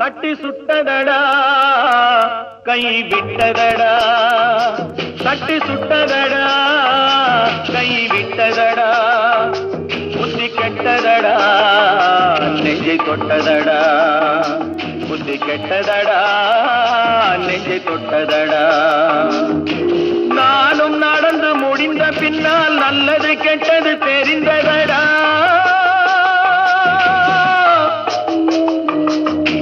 தட்டி சுட்டதடா கை விட்டதடா. தட்டி சுட்டதடா கை விட்டதடா. புத்தி கெட்டதடா நெஞ்சை தொட்டதடா. புத்தி கெட்டதடா நெஞ்சை தொட்டதடா. நானும் நடந்து முடிந்த பின்னால் நல்லது கெட்டது தெரிந்த